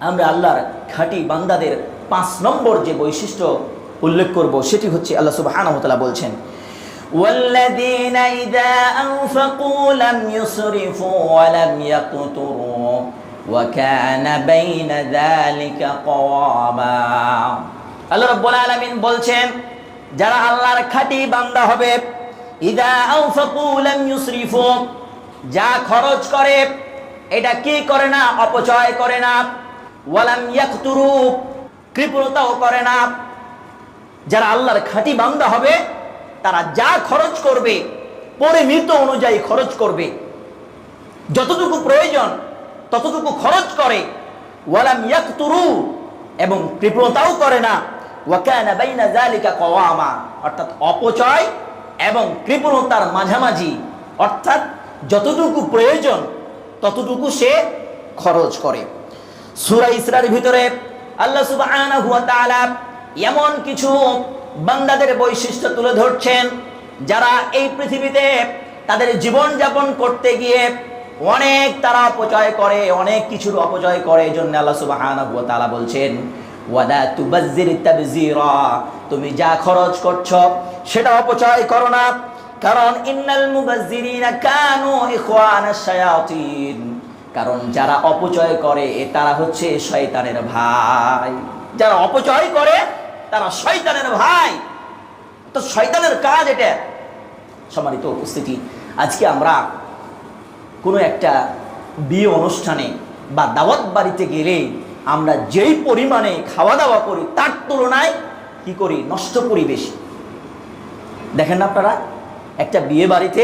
আমরা আল্লাহর খাঁটি বান্দাদের পাঁচ নম্বর যে বৈশিষ্ট্য উল্লেখ করব সেটি হচ্ছে আল্লাহ সুবহানাহু ওয়া তাআলা বলছেন والذين إذا أنفقوا لم يسرفوا ولم يقتروا وكان بين ذلك قواما আল্লাহ রাব্বুল আলামিন বলছেন যারা আল্লাহর খাঁটি বান্দা হবে ইদা আনফাকু লাম ইউসরিফু যা খরচ করে এটা কি করে না অপচয় করে না ওয়ালাম ইয়াকতুরু। কৃপণতাও করে না। যারা আল্লাহর খাঁটি বান্দা হবে, তারা যা খরচ করবে, পরিমিত অনুযায়ী খরচ করবে। যতটুকু প্রয়োজন, ততটুকু খরচ করে। ওয়ালাম ইয়াকতুরু এবং কৃপণতাও করে না। ওয়াকানা বাইনা যালিকা কওয়ামা। অর্থাৎ অপচয় এবং কৃপণতার মাঝামাঝি। অর্থাৎ যতটুকু প্রয়োজন, ততটুকু সে খরচ করে। সূরা ইসরার ভিতরে আল্লাহ তাআলা এমন কিছু বান্দাদের বৈশিষ্ট্য তুলে ধরছেন, যারা এই পৃথিবীতে তাদের জীবন যাপন করতে গিয়ে অনেক তারা অপচয় করে, অনেক কিছুর অপচয় করে এই জন্য আল্লাহ সুবহানাহু ওয়া বলছেন তুমি যা খরচ করছ সেটা অপচয় করো না, কারণ ইন্নাল মুবাজ্জিরিনা কানু ইখওয়ানাশ শায়াতিন। কারণ যারা অপচয় করে তারা হচ্ছে শয়তানের ভাই। যারা অপচয় করে, তারা শয়তানের ভাই। তো শয়তানের কাজ এটা। সম্মানিত উপস্থিতি, আজকে আমরা কোনো একটা বিয়ে অনুষ্ঠানে বা দাওয়াত বাড়িতে গেলে আমরা যেই পরিমাণে খাওয়া দাওয়া করি, তার তুলনায় কি করি? নষ্ট করি বেশি দেখেন না আপনারা, একটা বিয়ে বাড়িতে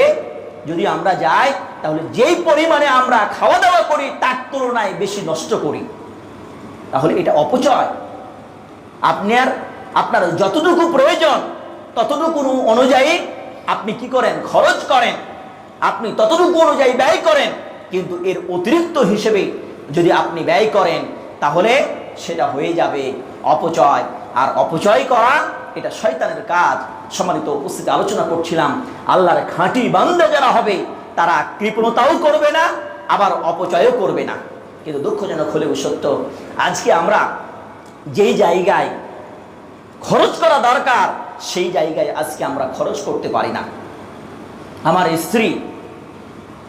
যদি আমরা যাই, তাহলে যেই পরিমাণে আমরা খাওয়া দাওয়া করি, তার তুলনায় বেশি নষ্ট করি। তাহলে এটা অপচয়। আপনার আপনার যতটুকু প্রয়োজন, ততটুকু অনুযায়ী আপনি কি করেন? খরচ করেন। আপনি ততটুকু অনুযায়ী ব্যয় করেন। কিন্তু এর অতিরিক্ত হিসেবে যদি আপনি ব্যয় করেন, তাহলে সেটা হয়ে যাবে অপচয়। আর অপচয় করা এটা শয়তানের কাজ। সম্মানিত উপস্থিতি আলোচনা করছিলাম। আল্লাহর খাঁটি বান্দা যারা হবে, তারা কৃপণতাও করবে না, আবার অপচয়ও করবে না। কিন্তু দুঃখজনক হলেও সত্য, আজকে আমরা যেই জায়গায় খরচ করা দরকার, সেই জায়গায় আজকে আমরা খরচ করতে পারি না। আমার স্ত্রী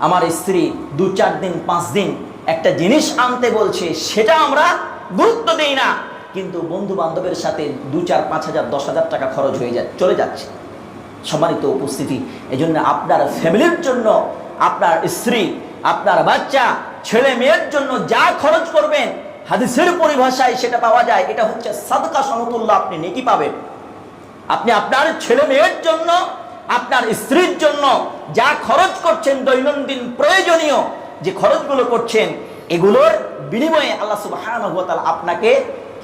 আমার স্ত্রী দু চার দিন, পাঁচ দিন একটা জিনিস আনতে বলছে, সেটা আমরা গুরুত্ব দিই না। কিন্তু বন্ধু বান্ধবের সাথে দু চার, পাঁচ হাজার, দশ হাজার টাকা খরচ হয়ে যায়, চলে যাচ্ছে। সম্মানিত উপস্থিতি এই জন্য আপনার ফ্যামিলির জন্য, আপনার স্ত্রী, আপনার বাচ্চা, ছেলে মেয়ের জন্য যা খরচ করবেন, হাদিসের পরিভাষায় সেটা পাওয়া যায়। এটা হচ্ছে সাদকা সমতুল্য আপনি নেকি পাবেন। আপনি আপনার ছেলে মেয়ের জন্য, আপনার স্ত্রীর জন্য যা খরচ করছেন দৈনন্দিন প্রয়োজনীয় যে খরচগুলো করছেন, এগুলোর বিনিময়ে আল্লাহ তাআলা আপনাকে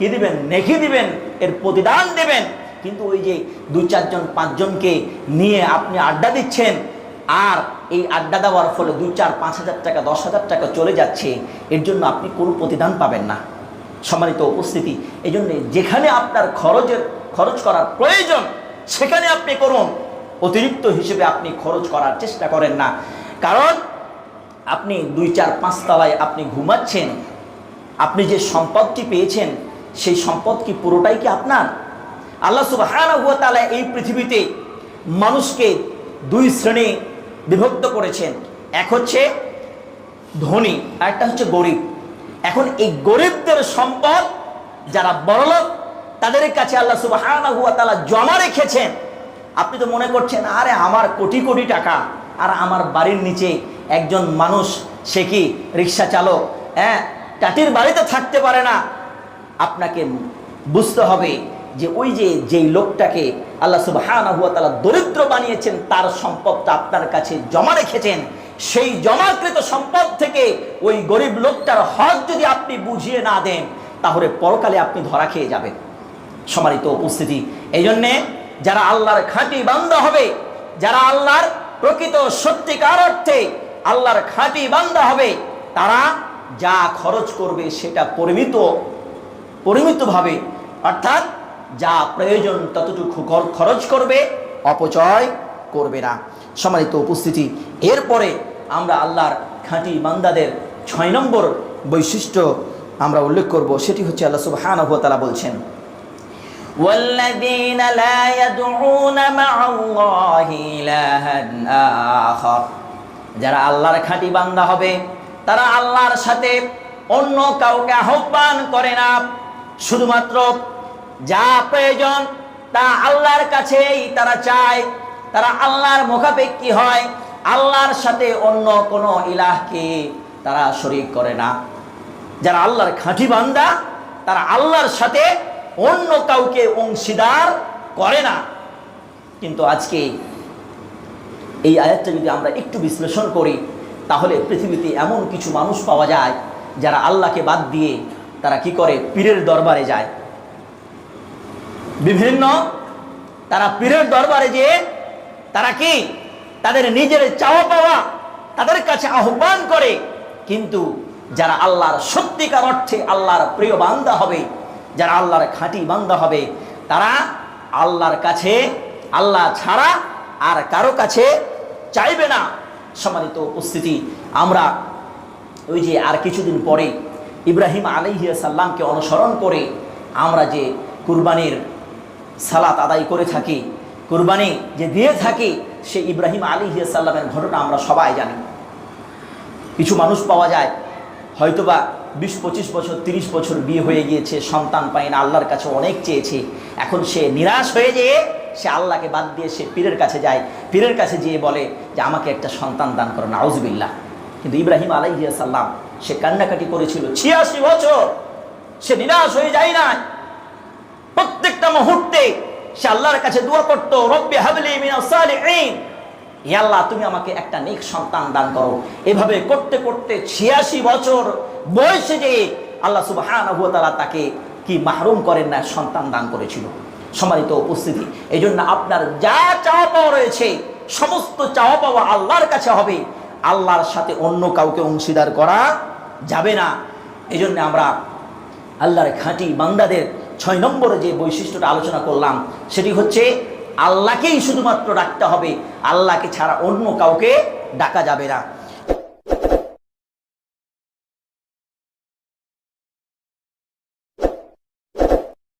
কি দিবেন? নেকি দিবেন? এর প্রতিদান দেবেন। কিন্তু ওই যে দু চারজন, পাঁচজনকে নিয়ে আপনি আড্ডা দিচ্ছেন, আর এই আড্ডা দেওয়ার ফলে দু চার, পাঁচ হাজার টাকা, দশ হাজার টাকা চলে যাচ্ছে, এর জন্য আপনি কোনো প্রতিদান পাবেন না। সম্মানিত উপস্থিতি এই জন্যে যেখানে আপনার খরচের, খরচ করার প্রয়োজন, সেখানে আপনি করুন। অতিরিক্ত হিসেবে আপনি খরচ করার চেষ্টা করেন না। কারণ আপনি দুই, চার, পাঁচ তলায় আপনি ঘুমাচ্ছেন, আপনি যে সম্পদটি পেয়েছেন সেই সম্পদ কি পুরোটাই কি আপনার? আল্লাহ তাআলা এই পৃথিবীতে মানুষকে দুই শ্রেণি বিভক্ত করেছেন। এক হচ্ছে ধনী, আর একটা হচ্ছে গরিব। এখন এই গরিবদের সম্পদ যারা বড়লোক তাদের কাছে আল্লাহ তাআলা জমা রেখেছেন। আপনি তো মনে করছেন, আরে আমার কোটি কোটি টাকা, আর আমার বাড়ির নিচে একজন মানুষ, সে কি রিক্সা চালক? হ্যাঁ টাটির বাড়িতে থাকতে পারে না। আপনাকে বুঝতে হবে যে ওই যে, যেই লোকটাকে আল্লাহ সুবহানাহু ওয়া তাআলা দরিদ্র বানিয়েছেন, তার সম্পদটা আপনার কাছে জমা রেখেছেন। সেই জমাকৃত সম্পদ থেকে ওই গরিব লোকটার হক যদি আপনি বুঝিয়ে না দেন, তাহলে পরকালে আপনি ধরা খেয়ে যাবেন। সম্মানিত উপস্থিতি। এই জন্যে যারা আল্লাহর খাঁটি বান্দা হবে, যারা আল্লাহর প্রকৃত সত্যিকার অর্থে আল্লাহর খাঁটি বান্দা হবে, তারা যা খরচ করবে সেটা পরিমিত পরিমিতভাবে অর্থাৎ যা প্রয়োজন ততটুকু খর- খরচ করবে অপচয় করবে না সম্মানিত উপস্থিতি এরপরে আমরা আল্লাহর খাঁটি বান্দাদের ছয় নম্বর বৈশিষ্ট্য আমরা উল্লেখ করব সেটি হচ্ছে আল্লাহ সুবহানাহু ওয়া তাআলা বলছেন والذين لا يدعون مع الله إلها آخر যারা আল্লাহর খাঁটি বান্দা হবে তারা আল্লাহর সাথে অন্য কাউকে আহ্বান করে না শুধুমাত্র যা প্রয়োজন তা আল্লাহর কাছেই তারা চায়, তারা আল্লাহর মুখাপেক্ষী হয়, আল্লাহর সাথে অন্য কোনো ইলাহকে তারা শরিক করে না। যারা আল্লাহর খাঁটি বান্দা, তারা আল্লাহর সাথে অন্য কাউকে অংশীদার করে না। কিন্তু আজকে এই আয়াতটা যদি আমরা একটু বিশ্লেষণ করি, তাহলে পৃথিবীতে এমন কিছু মানুষ পাওয়া যায় যারা আল্লাহকে বাদ দিয়ে তারা কি করে? পীরের দরবারে যায়। বিভিন্ন তারা পীরের দরবারে যেয়ে তারা কি? তাদের নিজের চাওয়া পাওয়া তাদের কাছে আহ্বান করে। কিন্তু যারা আল্লাহর সত্যিকার অর্থে আল্লাহর প্রিয় বান্দা হবে, যারা আল্লাহর খাঁটি বান্দা হবে, তারা আল্লাহর কাছে আল্লাহ ছাড়া আর কারও কাছে চাইবে না। সম্মানিত উপস্থিতি, আমরা ওই যে আর কিছুদিন পরে ইব্রাহিম আলাইহিয়া সাল্লামকে অনুসরণ করে আমরা যে কুরবানির সালাত আদায় করে থাকি, কুরবানি যে দিয়ে থাকি, সে ইব্রাহিম আলাইহিয়া সাল্লামের ঘটনা আমরা সবাই জানি। কিছু মানুষ পাওয়া যায়, হয়তোবা বিশ, পঁচিশ বছর, তিরিশ বছর বিয়ে হয়ে গিয়েছে, সন্তান পায় না, আল্লাহর কাছে অনেক চেয়েছে। এখন সে নিরাশ হয়ে যেয়ে সে আল্লাহকে বাদ দিয়ে সে পীরের কাছে যায়। পীরের কাছে যেয়ে বলে যে, আমাকে একটা সন্তান দান করো, নাউজবিল্লাহ। কিন্তু ইব্রাহিম আলাইহিয়া সাল্লাম সে কান্নাকাটি করেছিল। ছিয়াশি বছর। সে নিরাশ হয়ে যায় না প্রত্যেকটা মুহূর্তে সে আল্লাহর কাছে দোয়া করতো, রব্বি হাবলি মিনাস সালিহিন। হে আল্লাহ, তুমি আমাকে একটা নেক সন্তান দান করো। এভাবে করতে করতে ছিয়াশি বছর বয়সে যে আল্লাহ সুবহানাহু ওয়া তাকে কি মাহরুম করেন না, সন্তান দান করেছিল। সম্মানিত উপস্থিতি এই জন্য আপনার যা চাওয়া পাওয়া রয়েছে, সমস্ত চাওয়া পাওয়া আল্লাহর কাছে হবে। আল্লাহর সাথে অন্য কাউকে অংশীদার করা যাবে না। এই জন্য আমরা আল্লাহর খাঁটি বান্দাদের ছয় নম্বরে যে বৈশিষ্ট্যটা আলোচনা করলাম, সেটি হচ্ছে আল্লাহকেই শুধুমাত্র ডাকতে হবে। আল্লাহকে ছাড়া অন্য কাউকে ডাকা যাবে না।